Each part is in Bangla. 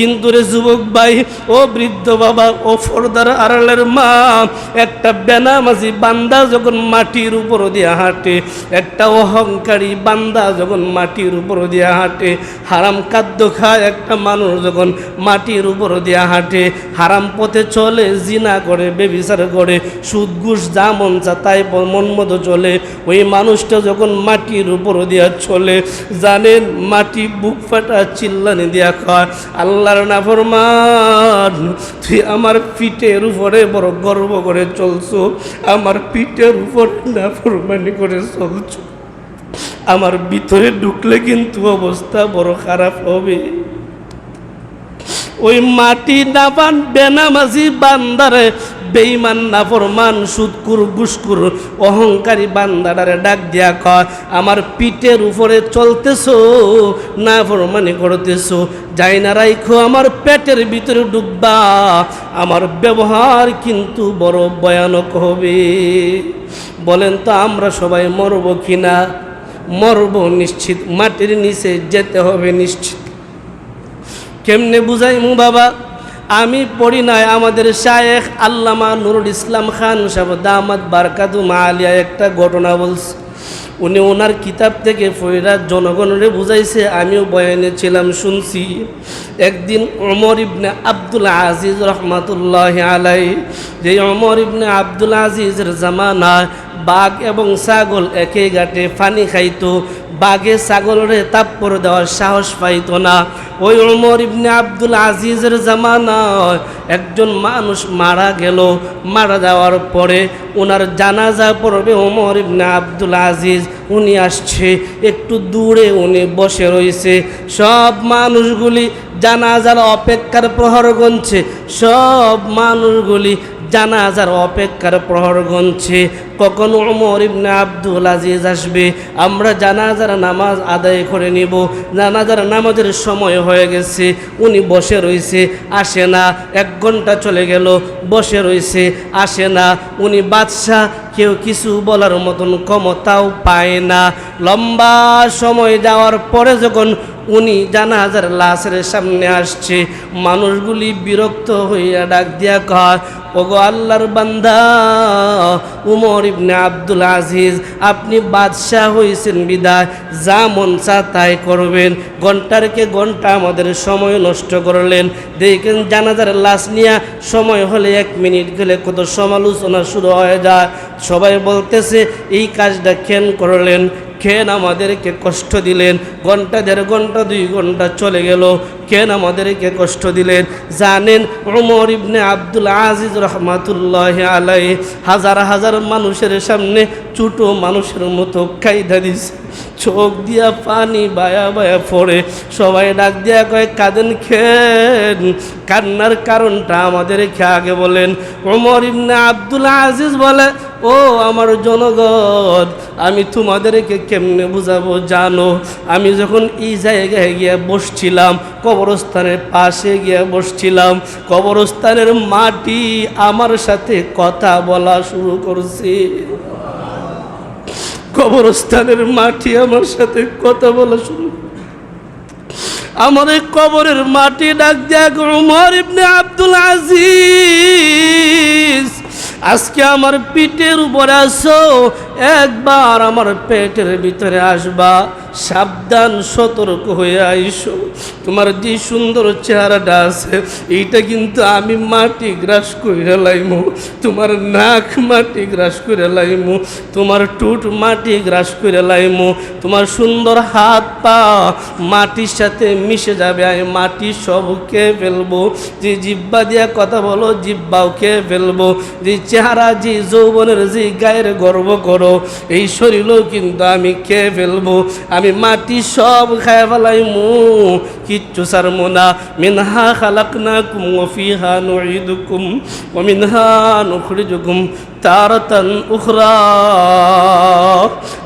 কিন্তু রে যুবক ভাই, ও বৃদ্ধ বাবা, ও ফরদার আড়ালের মা, একটা বেনামাজি বান্দা যখন মাটির উপর দিয়ে হাঁটে, একটা অহংকারী বান্দা যখন মাটির উপর দিয়ে হাঁটে, হারাম খাদ্য খায় একটা মানুষ যখন মাটির উপর দিয়ে হাঁটে, হারাম পথে চলে, জিনা করে, বেবিচার করে, সুদ, ঘুষ, যা মন চা তাই মন মতো চলে। ওই মানুষটা যখন মাটির উপর দিয়া চলে, জানেন মাটি বুক ফাটা, চিল্লানি দিয়া খায়। আল্লাহর না ফরমান। তুই আমার পিঠের উপরে বড় গর্ব করে চলছো, আমার পিঠের উপরে নাফরমানি করে চলছো। আমার ভিতরে ঢুকলে কিন্তু অবস্থা বড় খারাপ হবে। ওই মাটি নাবান বেনামাজি বান্দারে বেইমান নাফরমান সুদকুর গুসকুর অহংকারী বান্দাডারে ডাক দিয়া কয়, আমার পিঠের উপরে চলতেছো, নাফরমানি করতেছো যাই না রাইখো আমার পেটের ভিতরে ডুববা, আমার ব্যবহার কিন্তু বড় ভয়ানক হবে। বলেন তো, আমরা সবাই মরব কিনা? মরব নিশ্চিত, মাটির নিচে যেতে হবে নিশ্চিত। কেমনে বুঝাই মু বাবা? আমি পড়ি নাই আমাদের শায়েখ আল্লামা নুরুল ইসলাম খান সাহেব, দামাত বারকাতু মালিয়া। একটা ঘটনা বলছে, উনি ওনার কিতাব থেকে ফইরা জনগণরে বুঝাইছে, আমিও বয়ানে ছিলাম, শুনছি। একদিন অমর ইবনে আব্দুল আজিজ রহমাতুল্লাহ আলাই যে অমর ইবনে আব্দুল আজিজের জামানায় বাঘ এবং ছাগল একে ঘাটে পানি খাইতো বাঘে ছাগলরে তাপ্পর দেওয়ার সাহস পাইতো না। ওই ওমর ইবনে আব্দুল আজিজের জামানায় একজন মানুষ মারা গেল। মারা যাওয়ার পরে ওনার জানাজা পড়বে ওমর ইবনে আব্দুল আজিজ। উনি আসছে, একটু দূরে উনি বসে রয়েছে। সব মানুষগুলি জানাজার অপেক্ষার প্রহর গণছে সব মানুষগুলি জানাজার অপেক্ষার প্রহর গণছে কখন ওমর ইবনে আব্দুল আজিজ আসবে? আমরা জানাজার নামাজ আদায় করে নিব। জানাজার নামাজের সময় হয়ে গেছে। উনি বসে রয়েছে আসে না। এক ঘণ্টা চলে গেল। বসে রয়েছে আসে না। উনি বাদশাহ। কেউ কিছু বলার মতন ক্ষমতাও পায় না। লম্বা সময় যাওয়ার পরে যখন উনি জানাজার লাশের সামনে আসছে। মানুষগুলি বিরক্ত হইয়া ডাক দিয়া কয়, ওগো আল্লাহর বান্দা, উমর ইবনে আব্দুল আজিজ, আপনি বাদশাহ হয়েছেন বিদায়, যা মন চা তাই করবেন। ঘন্টারকে ঘণ্টা আমাদের সময় নষ্ট করলেন। দেখেন জানাজার লাশ নিয়ে সময় হলে এক মিনিট গেলে কত সমালোচনা শুরু হয়ে যায়। সবাই বলতেছে, এই কাজটা কেন করলেন? কেন আমাদেরকে কষ্ট দিলেন? ঘণ্টা দেড় ঘণ্টা, দুই ঘণ্টা চলে গেল। কেন আমাদেরকে কষ্ট দিলেন? জানেন ওমর ইবনে আব্দুল আজিজ রহমাতুল্লাহ আলাই হাজার হাজার মানুষের সামনে ছোটো মানুষের মতো কায়দা দিছে। চোখ দিয়া পানি বায়া বায়া পড়ে। সবাই ডাক দিয়া কয়, কাঁদেন খেন কান্নার কারণটা আমাদেরকে আগে বলেন। ওমর ইবনে আব্দুল আজিজ বলে ও আমার জনগণ, আমি তোমাদেরকে কেমনে বুঝাবো জানো? আমি যখন এই জায়গায় গিয়ে বসছিলাম, কবরস্থানের পাশে গিয়ে বসছিলাম, কবরস্থানের মাটি আমার সাথে কথা বলা শুরু করছে। কবরস্থানের মাটি আমার সাথে কথা বলা শুরু আমার এই কবরের মাটি ডাক ইবনে আব্দুল আজিজ। আজকে আমার পিঠের উপরে আসো একবার আমার পেটের ভিতরে আসবা। সাবধান, সতর্ক হয়ে আইসো। তোমার যে সুন্দর চেহারাটা আছে, এইটা কিন্তু আমি মাটি গ্রাস করে লাইমু। তোমার নাক মাটি গ্রাস করে লাইমু। তোমার টুট মাটি গ্রাস করে লাইমু। তোমার সুন্দর হাত পা মাটির সাথে মিশে যাবে। আমি মাটি সব খেয়ে ফেলব। যে জিব্বা দিয়া কথা বলো জিব্বাও খেয়ে ফেলব। যে চেহারা, যে যৌবনের, যে গায়ের গর্ব করো, এই শরীরও কিন্তু আমি খেয়ে ফেলব। আমি মাটি সব খায় ফেলাই মু কিচ্ছু সারমো না। মিনহা খালাকনাকুম ওফিহা নুইদুকুম ও মিনহা নুখরিজুকুম তারতান উখরা।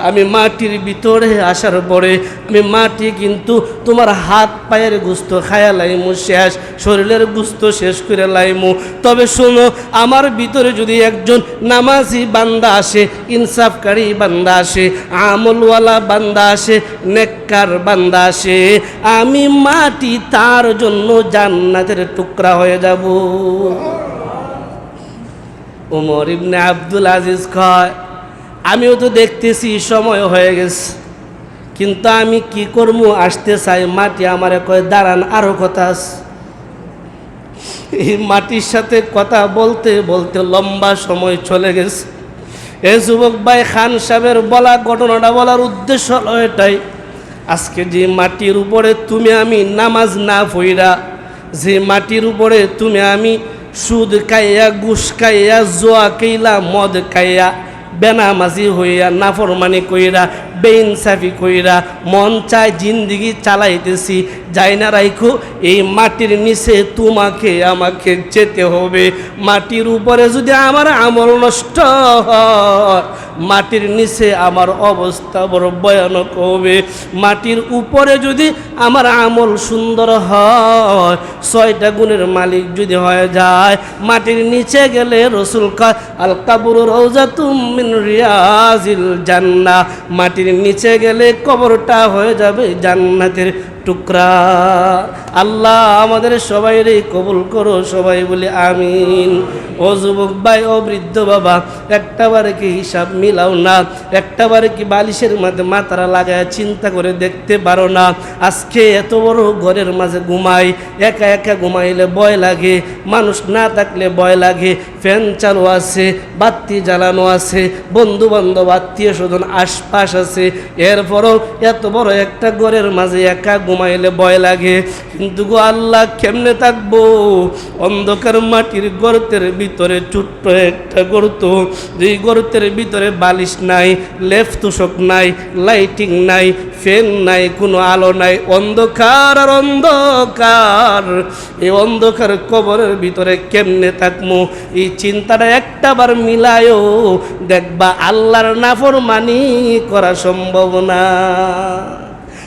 আমি মাটির ভিতরে আসার পরে আমি মাটি কিন্তু তোমার হাত পায়ের গুস্ত খায়া লাইমু, শেষ শরীরের গুস্ত শেষ করে লাইমু। তবে শোনো, আমার ভিতরে যদি একজন নামাজি বান্দা আসে, ইনসাফকারী বান্দা আসে, আমলওয়ালা বান্দা আসে নেককার বান্দা আসে আমি মাটি তার জন্য জান্নাতের টুকরা হয়ে যাব। ওমর ইবনে আব্দুল আজিজ কয়, আমিও তো দেখতেছি সময় হয়ে গেছে, কিন্তু আমি কি করব, আসতে চাই, মাটি আমারে কয়, দাঁড়ান, আরও কথা আছে। এই মাটির সাথে কথা বলতে বলতে লম্বা সময় চলে গেছে। এ যুবক ভাই খান সাহেবের বলা ঘটনাটা বলার উদ্দেশ্য হল এটাই। আজকে যে মাটির উপরে তুমি আমি নামাজ না ফইরা যে মাটির উপরে তুমি আমি সুদ খাইয়া, ঘুষ খাইয়া, জোয়া কেইলা মদ খাইয়া, বেনামাজি হইয়া, নাফরমানি কইরা বেইনসাফি কইরা মন চায় জিন্দিগি চালাইতেছি। যাই না রাইখো, এই মাটির নিচে তোমাকে আমাকে যেতে হবে। মাটির উপরে যদি আমার আমল নষ্ট হয়, মাটির নিচে আমার অবস্থা বড় ভয়ানক হবে। মাটির উপরে যদি আমার আমল সুন্দর হয়, ছয়টা গুণের মালিক যদি হয়ে যায়, মাটির নিচে গেলে রসুল কয় আল কাবুর রোজা তুমিন রিয়াজিল জান্না মাটির নিচে গেলে কবরটা হয়ে যাবে জান্নাতের টুকরা। আল্লাহ আমাদের সবাই রে কবুল করো, সবাই বলে আমিন। ও যুবক ভাই, ও বৃদ্ধ বাবা, একটা বারে কি হিসাব মিলাও না, একটা বারে কি বালিশের মাঝে মাথারা লাগায় চিন্তা করে দেখতে পারো না। আজকে এত বড় ঘরের মাঝে ঘুমাই, একা একা ঘুমাইলে ভয় লাগে, মানুষ না থাকলে ভয় লাগে, ফ্যান চালু আছে, বাতি জ্বালানো আছে বন্ধু বান্ধব আত্মীয় স্বজন, আশপাশ আছে। এরপরও এত বড় একটা ঘরের মাঝে একা ঘুমাইলে ভয় লাগে। কিন্তু গো আল্লাহ কেমনে থাকব? অন্ধকার মাটির গর্তের ভিতরে ছোট্ট একটা গর্ত। যেই গর্তের ভিতরে বালিশ নাই লেফ তুষক নাই, লাইটিং নাই, ফ্যান নাই, কোনো আলো নাই, অন্ধকার আর অন্ধকার। এই অন্ধকার কবরের ভিতরে কেমনে থাকব? এই চিন্তাটা একটা বার মিলায়ও দেখবা আল্লাহর নাফর মানি করা সম্ভব না।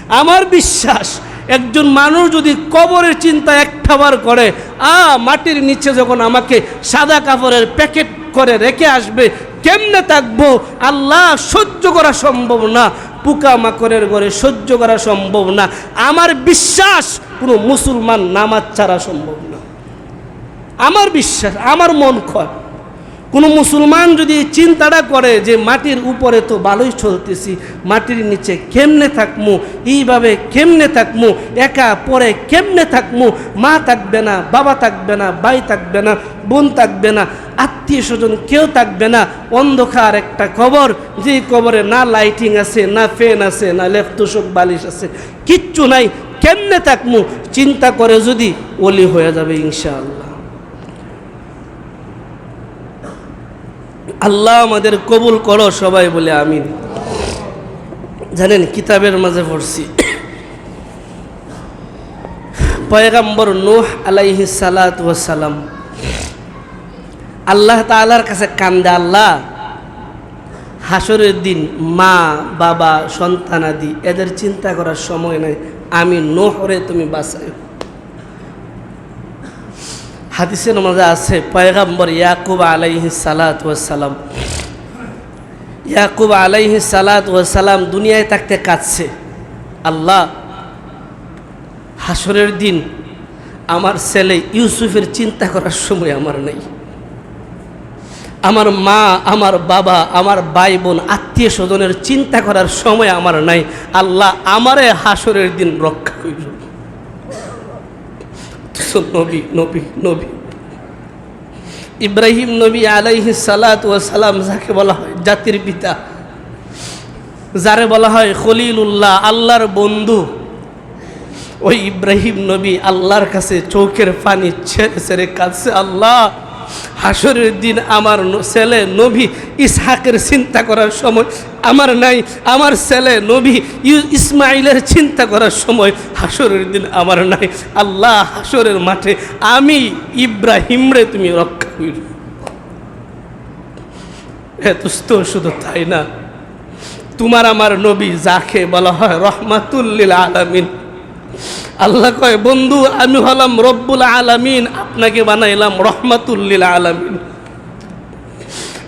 আমার বিশ্বাস, একজন মানুষ যদি কবরের চিন্তা একটাবার করে, আ, মাটির নিচে যখন আমাকে সাদা কাপড়ের প্যাকেট করে রেখে আসবে, কেমনে থাকব? আল্লাহ সহ্য করা সম্ভব না, পোকা মাকড়ের ঘরে সহ্য করা সম্ভব না। আমার বিশ্বাস, কোনো মুসলমান নামাজ ছাড়া সম্ভব না। আমার বিশ্বাস, আমার মন ক্ষয়। কোনো মুসলমান যদি চিন্তাটা করে যে মাটির উপরে তো ভালোই চলতেছি, মাটির নিচে কেমনে থাকমু, এইভাবে কেমনে থাকমু, একা পরে কেমনে থাকমু, মা থাকবে না, বাবা থাকবে না, ভাই থাকবে না, বোন থাকবে না, আত্মীয় স্বজন কেউ থাকবে না, অন্ধকার একটা কবর যে কবরে না লাইটিং আছে, না ফ্যান আছে, না লেফটুসক বালিশ আছে, কিচ্ছু নাই, কেমনে থাকমু? চিন্তা করে যদি ওলি হয়ে যাবে ইনশাআল্লাহ। আল্লাহ আমাদের কবুল করো, সবাই বলে আমিন। জানেন, কিতাবের মাঝে পড়ছি। পয়গাম্বর নূহ আলাইহি সালাত সালাম আল্লাহ তাআলার কাছে কান্দে, আল্লাহ হাসরের দিন মা, বাবা সন্তানাদি এদের চিন্তা করার সময় নাই। আমি নোহরে তুমি বাঁচাই হাদিসের মাঝে আছে, পয়গাম্বর ইয়াকুব আলাইহি সালাত সালাম ইয়াকুব আলাইহি সালাত সালাম দুনিয়ায় থাকতে কাঁদছে। আল্লাহ হাসরের দিন আমার ছেলে ইউসুফের চিন্তা করার সময় আমার নেই। আমার মা, আমার বাবা, আমার ভাই বোন, আত্মীয় স্বজনের চিন্তা করার সময় আমার নাই। আল্লাহ আমারে হাসরের দিন রক্ষা করিল। নবী নবী নবী ইব্রাহিম নবী আলাইহি সালাত ও সালাম যাকে বলা হয় জাতির পিতা। যারে বলা হয় খলিলুল্লাহ, আল্লাহর বন্ধু। ওই ইব্রাহিম, নবী আল্লাহর কাছে চৌকের পানি ছেড়ে ছেড়ে কাঁদছে, আল্লাহ, হাসরের দিন আমার ছেলে নবী ইসহাকের চিন্তা করার সময় আমার নাই, আমার ছেলে নবী ইসমাইলের চিন্তা করার সময় হাসরের দিন আমার নাই। আল্লাহ হাসরের মাঠে আমি ইব্রাহিমরে তুমি রক্ষা করি এত শুধু তাই না, তোমার আমার নবী যাকে বলা হয় রহমাতুল্লিল আলামিন। আল্লাহ কয়, বন্ধু, আমি হলাম রব্বুল আলামিন, আপনাকে বানাইলাম রহমাতুল্লিল আলামিন।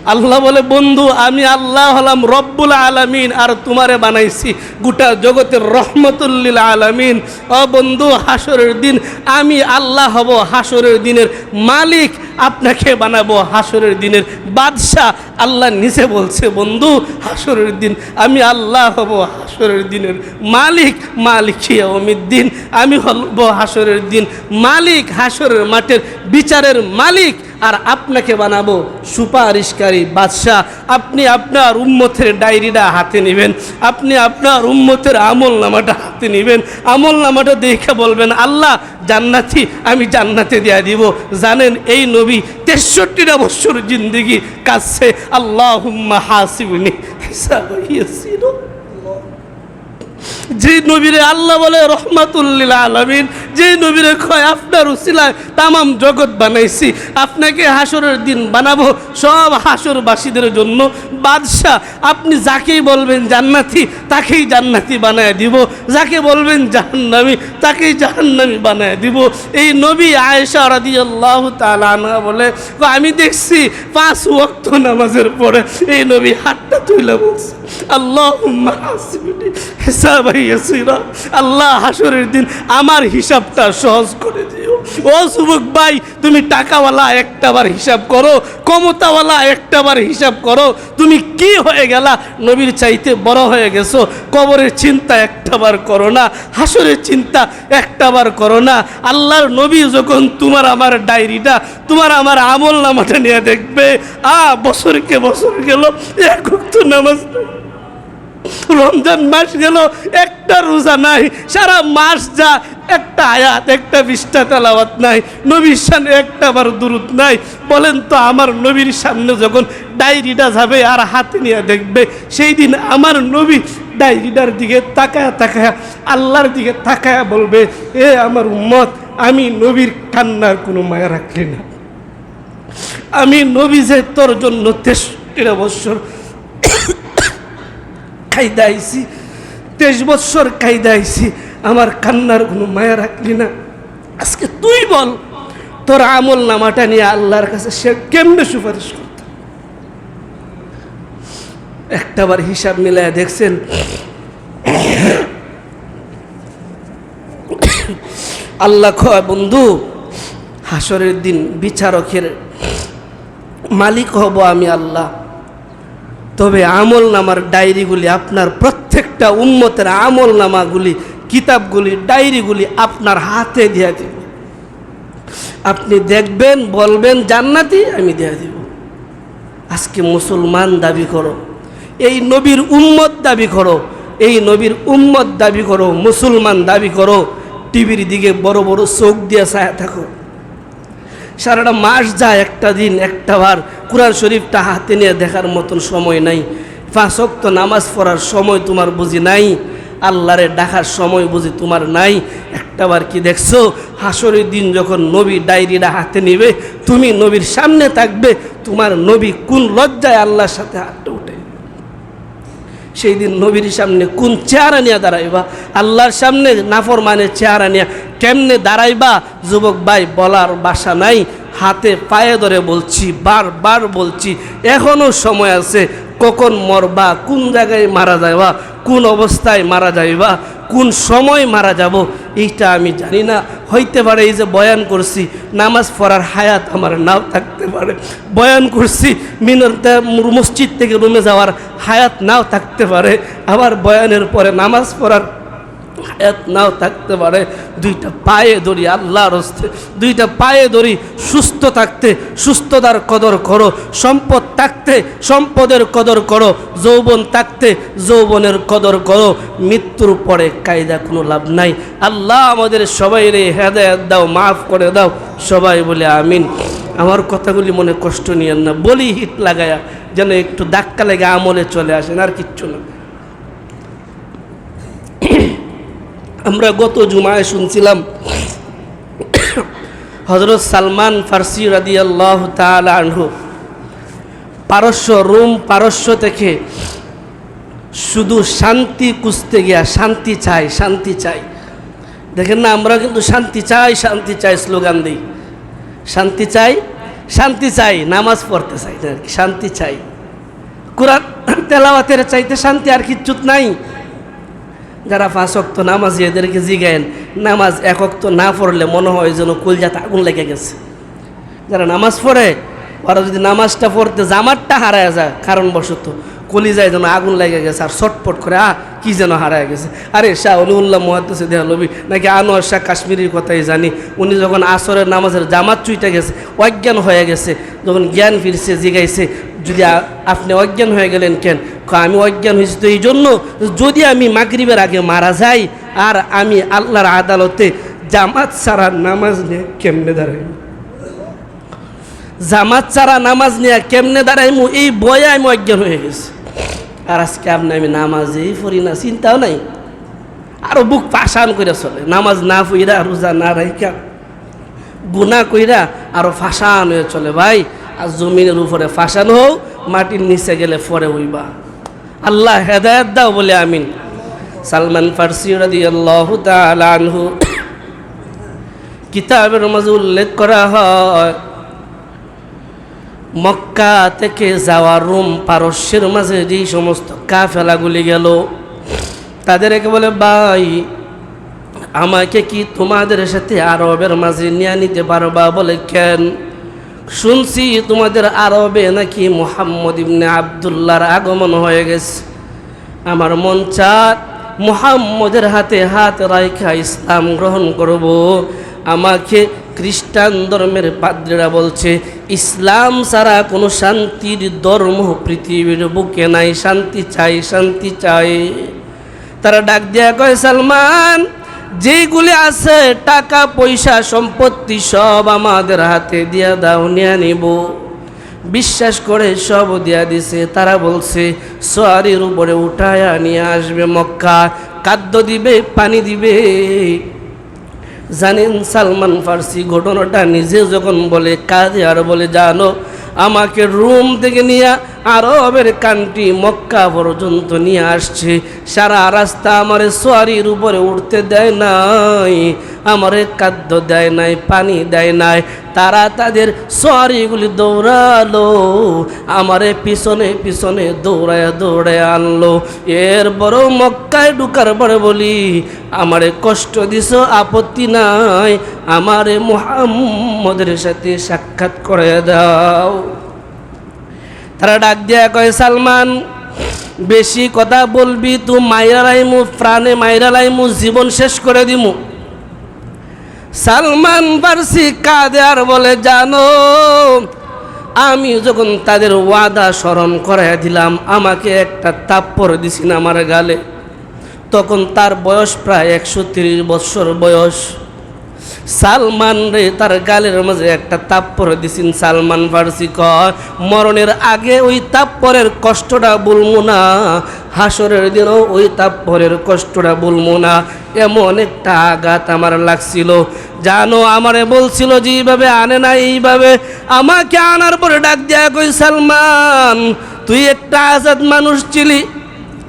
আল্লাহ বলে, বন্ধু, আমি আল্লাহ হলাম রব্বুল আলামিন আর তোমারে বানাইছি গোটা জগতের রহমতুল্লিল আলামিন। ও বন্ধু, হাসরের দিন আমি আল্লাহ হব, হাসরের দিনের মালিক আপনাকে বানাবো, হাসরের দিনের বাদশাহ। আল্লাহ নিচে বলছে, বন্ধু, হাসরের দিন আমি আল্লাহ হব, হাসরের দিনের মালিক মালিক দিন আমি হব হাসরের দিন মালিক, হাসরের মাঠের বিচারের মালিক। আর আপনাকে বানাবো সুপারিশকারী বাদশাহ। আপনি আপনার উম্মতের ডায়েরিটা হাতে নেবেন। আপনি আপনার উম্মতের আমল নামাটা হাতে নেবেন। আমল নামাটা দেখে বলবেন, আল্লাহ, জান্নাতি, আমি জান্নাতে দেয়া দিব। জানেন, এই নবী তেষট্টিটা বছর জিন্দিগি কাছে আল্লাহ হাসিবনি হিসাব যে নবীরে আল্লাহ বলে রহমাতুল্লিল আলমিন, যে নবীরে কয়, আপনার উসিলায় তামাম জগৎ বানাইছি, আপনাকে হাসরের দিন বানাবো সব হাসরবাসীদের জন্য। বাদশাহ, আপনি যাকেই বলবেন জান্নাতি, তাকেই জান্নাতি বানায় দিব। যাকে বলবেন জাহান্নামি, তাকেই জাহান্নামি বানায় দিব। এই নবী আয়েশা রাদি আল্লাহ তালা বলে আমি দেখছি পাঁচ ওয়াক্ত নামাজের পরে এই নবী হাতটা তুইলে বলছে আল্লাহ হিসাব হইয়াছিরা আল্লাহ হাসরের দিন আমার হিসাবটা সহজ করে দিও। ও যুবক ভাই, তুমি টাকাওয়ালা একটাবার হিসাব করো, ক্ষমতাওয়ালা একটাবার হিসাব করো। তুমি কি হয়ে গেলা? নবীর চাইতে বড় হয়ে গেছো। কবরের চিন্তা একটাবার করো না, হাসরের চিন্তা একটাবার করো না। আল্লাহর নবী যখন তোমার আমার ডায়েরিটা, তোমার আমার আমল নামাটা নিয়ে দেখবে, আ, বছরকে বছর গেল, এক নামাজ। রমজান মাস গেল, একটা রোজা নাই, সারা মাস যা, একটা আয়াত, একটা বিশটা তেলাওয়াত নাই, নবীর সামনে একটা বার দূরত নাই। বলেন তো, আমার নবীর সামনে যখন ডায়েরিটা যাবে আর হাতে নিয়ে দেখবে, সেই দিন আমার নবী ডায়েরিটার দিকে তাকায়া তাকায়া, আল্লাহর দিকে তাকায়া বলবে, এ আমার উম্মত, আমি নবীর কান্নার কোনো মায়া রাখলি না। আমি নবী যে তোর জন্য তেষট্টিটা বৎসর খাইদা আইছি তেইশ বৎসর খাইদা আইছি আমার কান্নার কোনো মায়া রাখলি না। আজকে তুই বল, তোর আমল নামাটা নিয়ে আল্লাহর কাছে সে কেমনে সুপারিশ করত? একটাবার হিসাব মিলায় দেখছেন, আল্লাহ কয় বন্ধু, হাসরের দিন বিচারকের মালিক হব আমি আল্লাহ। তবে আমল নামার ডায়েরিগুলি আপনার প্রত্যেকটা উন্মতের আমল নামাগুলি, কিতাবগুলি, ডায়েরিগুলি আপনার হাতে দিয়ে দিব। আপনি দেখবেন, বলবেন, জান্নাতি, আমি দিয়ে দিব। আজকে মুসলমান দাবি করো, এই নবীর উম্মত দাবি করো, এই নবীর উম্মত দাবি করো, মুসলমান দাবি করো, টিভির দিকে বড় বড় চোখ দিয়ে ছায়া থাকো। সারাটা মাস যায় একটা দিন, একটা বার কোরআন শরীফটা হাতে নিয়ে দেখার মতন সময় নাই। ফাঁসক্ত নামাজ পড়ার সময় তোমার বুঝি নাই, আল্লাহরে ডাকার সময় বুঝি তোমার নাই। একটাবার কি দেখছ? হাসরের দিন যখন নবী ডায়েরিটা হাতে নিবে, তুমি নবীর সামনে থাকবে, তোমার নবী কোন লজ্জায় আল্লাহর সাথে হাতটা উঠে সেই দিন নবীর সামনে কোন চেহারা নিয়ে দাঁড়াইবা? আল্লাহর সামনে নাফর মানে চেহারা নিয়ে কেমনে দাঁড়াইবা? যুবক ভাই, বলার বাসা নাই। হাতে পায়ে ধরে বলছি, বারবার বলছি এখনও সময় আছে, কখন মরবা, কোন জায়গায় মারা যাইবা, কোন অবস্থায় মারা যাইবা, কোন সময় মারা যাব, এইটা আমি জানি না। হইতে পারে এই যে বয়ান করছি, নামাজ পড়ার হায়াত আমার নাও থাকতে পারে। বয়ান করছি, মিনার মসজিদ থেকে রুমে যাওয়ার হায়াত নাও থাকতে পারে। আবার বয়ানের পরে নামাজ পড়ার হায়াত নাও থাকতে পারে। দুইটা পায়ে ধরি আল্লাহর হস্তে, দুইটা পায়ে ধরি সুস্থ থাকতে, সুস্থতার কদর করো। সম্পদ থাকতে, সম্পদের কদর করো। যৌবন থাকতে, যৌবনের কদর করো। মৃত্যুর পরে কায়দা কোনো লাভ নাই। আল্লাহ আমাদের সবাই রে হেদায়াত দাও, মাফ করে দাও। সবাই বলে আমিন। আমার কথাগুলি মনে কষ্ট নিয়েন না। বলি হিট লাগায়া যেন একটু ধাক্কা লেগে আমলে চলে আসেন, আর কিচ্ছু না। আমরা গত জুমায় শুনছিলাম হজরত সালমান ফার্সি রাদি আল্লাহ আনহু পারস্য, রোম পারস্য থেকে শুধু শান্তি কুঁজতে গিয়া শান্তি চাই শান্তি চাই দেখেন না, আমরা কিন্তু শান্তি চাই শান্তি চাই স্লোগান দিই। শান্তি চাই শান্তি চাই, নামাজ পড়তে চাই। শান্তি চাই। কোরআন তেলাওয়াতের চাইতে শান্তি আর কিচ্ছুত নাই। যারা অক্ত নামাজ এদেরকে জিগায়েন, নামাজ এক অক্ত না পড়লে মনে হয় যেন কুলজাতে আগুন লেগে গেছে। যারা নামাজ পড়ে, ওরা যদি নামাজটা পড়তে জামাতটা হারায় যায়, কারণবশত কলিজায় যেন আগুন লেগে গেছে আর ছটপট করে, আহ, কি যেন হারায় গেছে। আরে শাহ অলিউল্লাহ মহাদ্দেশে দেহালবি নাকি আনোয়ার শাহ কাশ্মীরের কথাই জানি। উনি যখন আসরের নামাজের জামাত চুইটা গেছে, অজ্ঞান হয়ে গেছে, যখন জ্ঞান ফিরছে, জিগাইছে, যদি আপনি অজ্ঞান হয়ে গেলেন কেন? আমি অজ্ঞান হয়েছি তো এই জন্য যদি আমি মাগরিবের আগে মারা যাই, আর আমি আল্লাহর আদালতে জামাত ছাড়া নামাজ নিয়ে কেমনে দাঁড়াই জামাত ছাড়া নামাজ নিয়ে কেমনে দাঁড়াইমু? এই বয়ে আমি অজ্ঞান হয়ে গেছি। আর আজকে আপনি আমি নামাজেই পড়ি না, চিন্তাও নাই। আরও বুক পাশান করে চলে। নামাজ না পইরা, রোজা না রাইকা গুনা কইরা আরও ফাঁসান হয়ে চলে। ভাই, আর জমিনের উপরে ফাঁসান হোক মাটির নিচে গেলে পরে উইবা আল্লাহ হেদায়ত দাও বলে আমিন। সালমান ফার্সি রাদিয়াল্লাহু তাআলা আনহু। কিতাবের মাঝে উল্লেখ করা হয় মক্কা থেকে যাওয়া রোম পারস্যের মাঝে যেই সমস্ত কাফেলাগুলি গেল তাদেরকে বলে, ভাই, আমাকে কি তোমাদের সাথে আরবের মাঝে নিয়ে নিতে পারবা? বলে, কেন? শুনছি তোমাদের আরবে নাকি মোহাম্মদ ইবনে আবদুল্লার আগমন হয়ে গেছে। আমার মন চার মোহাম্মদের হাতে হাত রাইখা ইসলাম গ্রহণ করব। আমাকে খ্রিস্টান ধর্মের পাদ্রীরা বলছে, ইসলাম ছাড়া কোনো শান্তির ধর্ম পৃথিবীর বুকে নাই। শান্তি চাই শান্তি চাই। তারা ডাক দেয়া কয়, সালমান, যেইগুলি আছে টাকা, পয়সা, সম্পত্তি সব আমাদের হাতে দিয়া দাও, নিয়ে নিব। বিশ্বাস করে সব দিয়া দিছে। তারা বলছে, সোয়ারির উপরে উঠায়া নিয়ে আসবে মক্কা। খাদ্য দিবে, পানি দিবে। জানেন সালমান ফার্সি ঘটনাটা নিজে যখন বলে কাজে আর বলে, জানো, আমাকে রুম থেকে নিয়ে আরবের কান্ট্রি মক্কা পর্যন্ত নিয়ে আসছে। সারা রাস্তা আমার সোয়ারির উপরে উঠতে দেয় নাই, আমারে খাদ্য দেয় নাই, পানি দেয় নাই। তারা তাদের সোয়ারিগুলি দৌড়ালো, আমারে পিছনে পিছনে দৌড়ায় দৌড়ায় আনলো। এর বড় মক্কায় ঢুকার পরে বলি, আমারে কষ্ট দিছ, আপত্তি নাই, আমারে মুহাম্মদের সাথে সাক্ষাৎ করে দাও। তারা ডাক দিয়া কয়, সালমান, বেশি কথা বলবি তু মাইরা লাইমু, প্রাণে মাইরা লাইমু, জীবন শেষ করে দিমু। সালমান পারসি কাঁদে আর বলে, জানো, আমি যখন তাদের ওয়াদা স্মরণ করাই দিলাম, আমাকে একটা তাপ্পর দিছি না আমার গালে। তখন তার বয়স প্রায় একশো তিরিশ বৎসর বয়স। সালমান রে, তার গালের মাঝে একটা তাপ্পর দিছেন, সালমান ফার্সি কয়, মরণের আগে ওই তাপ্পরের কষ্টটা বলব না, হাসরের দিনও ওই তাপ্পরের কষ্টটা বলব না। এমন একটা আঘাত আমার লাগছিল। জানো, আমারে বলছিল যে এইভাবে আনে না, এইভাবে আমাকে আনার পরে ডাক দেয়া কই সালমান, তুই একটা আজাদ মানুষ ছিলি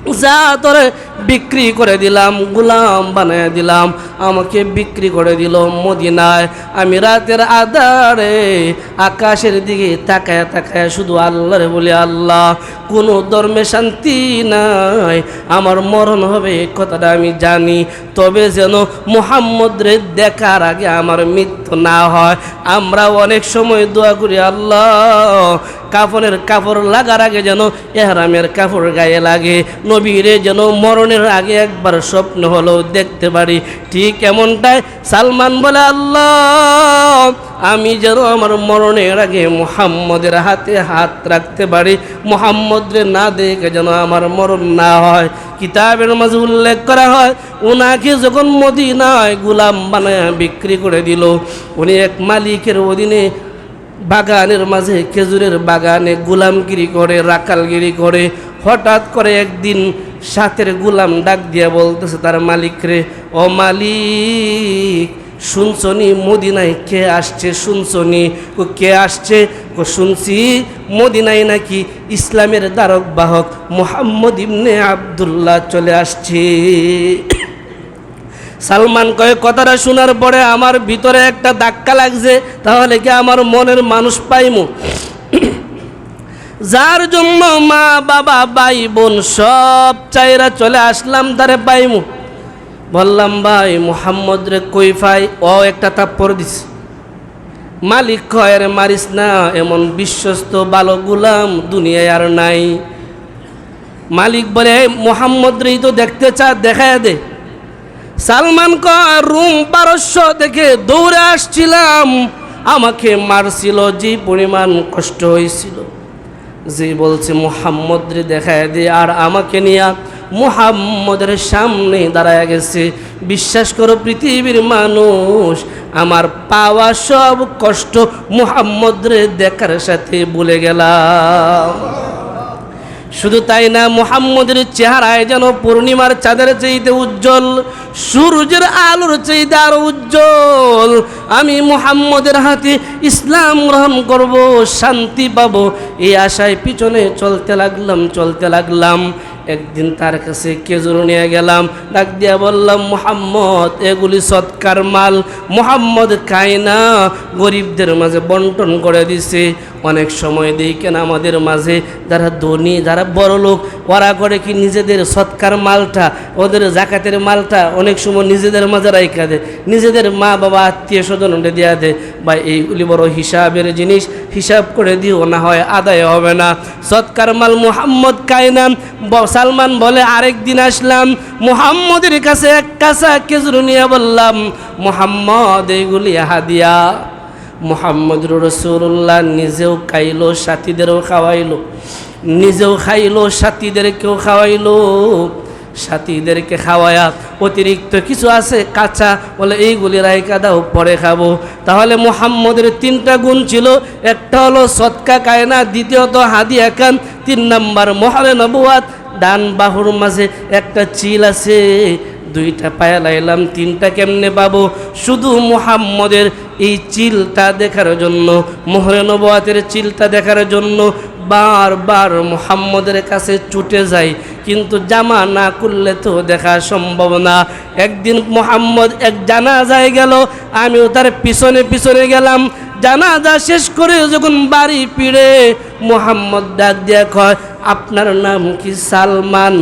যা তোরে বিক্রি করে দিলাম, গুলাম বানিয়ে দিলাম, আমাকে বিক্রি করে দিল মদিনায়। আমি রাতের আধারে আকাশের দিকে তাকায় তাকায় শুধু আল্লাহরে বলি, আল্লাহ, কোনো ধর্মে শান্তি নাই। আমার মরণ হবে কথাটা আমি জানি। তবে যেন মোহাম্মদরে দেখার আগে আমার মৃত্যু না হয়। আমরা অনেক সময় দোয়া করি, আল্লাহ কাফনের কাপড় লাগার আগে যেন এহরামের কাপড় গায়ে লাগে। নবীরে যেন মরণের আগে একবার স্বপ্ন হলেও দেখতে পারি। ঠিক এমনটাই সালমান বলে, আল্লাহ, আমি যেন আমার মরণের আগে মোহাম্মদের হাতে হাত রাখতে পারি। মোহাম্মদরে না দেখে যেন আমার মরণ না হয়। কিতাবের মাঝে উল্লেখ করা হয় ওনাকে যখন মদিনায় গুলাম বানায় বিক্রি করে দিল। উনি এক মালিকের অধীনে বাগানের মাঝে খেজুরের বাগানে গুলামগিরি করে, রাখালগিরি করে, হঠাৎ করে একদিন সাথের গুলাম ডাক দিয়া বলতেছে, তার মালিক রে, ও মালিক, শুনছনি মদিনায় কে আসছে, শুনছনি? ও কে আসছে? ও শুনছি মদিনায় নাকি ইসলামের দ্বারক বাহক মোহাম্মদ ইবনে আবদুল্লাহ চলে আসছে। সালমান কয়ে, কথাটা শোনার পরে আমার ভিতরে একটা ধাক্কা লাগছে, তাহলে কি আমার মনের মানুষ পাইমু? যার জন্য মা, বাবা, ভাই, বোন সব চাইরা চলে আসলাম, তারে পাইমু। বললাম, ভাই, মোহাম্মদ রে কই ফাই ও একটা থাপ্পড় দিস মালিক কয় রে মারিস না, এমন বিশ্বস্ত ভালো গুলাম দুনিয়ায় আর নাই। মালিক বলে মোহাম্মদ রেই তো দেখতে চা দেখায় দে। সালমান কয় রুম পারস্য দেখে দৌড়ে আসছিলাম। আমাকে মারছিল, যে পরিমাণ কষ্ট হয়েছিল। যে বলছে, মোহাম্মদ রে, দেখায় দে। আর আমাকে নিয়ে মোহাম্মদের সামনে দাঁড়ায় গেছে। বিশ্বাস করো, পৃথিবীর মানুষ, আমার পাওয়া সব কষ্ট মোহাম্মদ রে দেখার সাথে বলে গেলাম। শুধু তাই না, মোহাম্মদের চেহারায় যেন পূর্ণিমার চাঁদের চাইতে উজ্জ্বল, সূর্যের আলোর চাইতে আরও উজ্জ্বল, আমি মোহাম্মদের হাতে ইসলাম গ্রহণ করব, শান্তি পাব। এই আশায় পিছনে চলতে লাগলাম চলতে লাগলাম। একদিন তার কাছে কেজুর নিয়ে গেলাম, ডাক দিয়া বললাম, মোহাম্মদ, এগুলি সৎকার মাল, মোহাম্মদ খায় না, গরিবদের মাঝে বন্টন করে দিছে। অনেক সময় দেই কেন আমাদের মাঝে যারা ধনী, যারা বড় লোক, ওরা করে কি নিজেদের সৎকার মালটা, ওদের জাকাতের মালটা অনেক সময় নিজেদের মাঝে রাইখা দেয়, নিজেদের মা বাবা, আত্মীয় স্বজন দেওয়া দেয় বা এইগুলি বড় হিসাবের জিনিস, হিসাব করে দিও, না হয় আদায় হবে না। সৎকার মাল মোহাম্মদ কায়নাম সালমান বলে, আরেক দিন আসলাম, মোহাম্মদের কাছে এক কাঁচা খেজুর নিয়ে বললাম, মোহাম্মদ এইগুলি হাদিয়া। মোহাম্মদ রসুল্লাহ নিজেও খাইলো, সাথীদেরও খাওয়াইলো, নিজেও খাইলো, সাথীদেরকেও খাওয়াইলো, সাথীদেরকে খাওয়ায়া অতিরিক্ত কিছু আছে? কাঁচা, বলে এইগুলি রাইকা দাও, পরে খাব। তাহলে মোহাম্মদের তিনটা গুণ ছিল, একটা হলো সৎকা কায়না, দ্বিতীয়ত হাদিয়া খান তিন নাম্বার মহারে নবুয়াত ডান বাহুর মাঝে একটা চিল আছে। দুইটা পায়া লাইলাম, তিনটা কেমনে পাবো? শুধু মুহাম্মদের এই চিলটা দেখার জন্য, মোহরে নবাতের চিলটা দেখার জন্য বারবার মুহাম্মদের কাছে ছুটে যাই। কিন্তু জামা না করলে তো দেখা সম্ভব না। একদিন মোহাম্মদ এক জানা যায় গেল, আমিও তার পিছনে পিছনে গেলাম। জানাজা শেষ করে যখন বাড়ি পিড়ে মোহাম্মদ ডাক দিয়া কয়, আপনার নাম কি সালমান?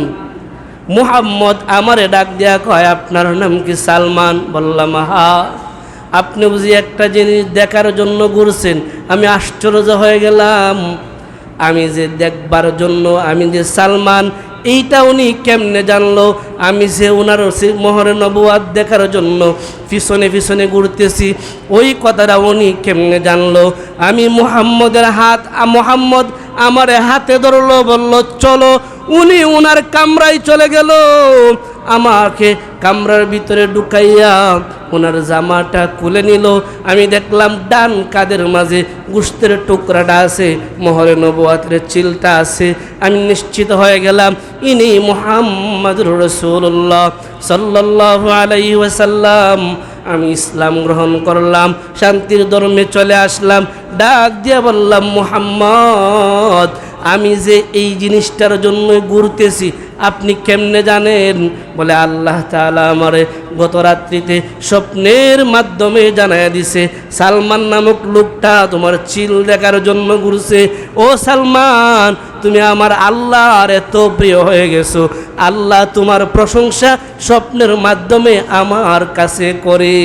মুহাম্মদ আমারে ডাক দেয়া কয়, আপনার নাম কি সালমান? বললাম হা আপনি বুঝি একটা জিনিস দেখার জন্য ঘুরছেন। আমি আশ্চর্য হয়ে গেলাম। আমি যে দেখবার জন্য, আমি যে সালমান এইটা উনি কেমনে জানলো? আমি যে ওনার মোহরে নবুয়াদ দেখার জন্য পিছনে পিছনে ঘুরতেছি, ওই কথাটা উনি কেমনে জানলো? আমি মুহাম্মদের হাত মোহাম্মদ আমার হাতে ধরলো, বলল, চলো। উনি ওনার কামরায় চলে গেল। আমাকে কামরার ভিতরে ঢুকাইয়া ওনার জামাটা খুলে নিল। আমি দেখলাম ডান কাদের মাঝে গুস্তের টুকরাটা আছে মোহরে নবুয়াতের চিলটা আছে। আমি নিশ্চিত হয়ে গেলাম, ইনি মোহাম্মদ রসুল্লাহ সাল্লাহ আলাই ওয়াসাল্লাম। আমি ইসলাম গ্রহণ করলাম, শান্তির ধর্মে চলে আসলাম, ডাক দিয়ে বললাম, মুহাম্মদ, আমি যে এই জিনিসটার জন্য ঘুরতেছি আপনি কেমনে জানেন? বলে আল্লাহ তাআলা আমারে গত রাত্রিতে স্বপ্নের মাধ্যমে জানায় দিছে, সালমান নামক লোকটা তোমার চিল দেখার জন্য ঘুরছে। ও সালমান, তুমি আমার আল্লাহর এত প্রিয় হয়ে গেছো। আল্লাহ তোমার প্রশংসা স্বপ্নের মাধ্যমে আমার কাছে করে।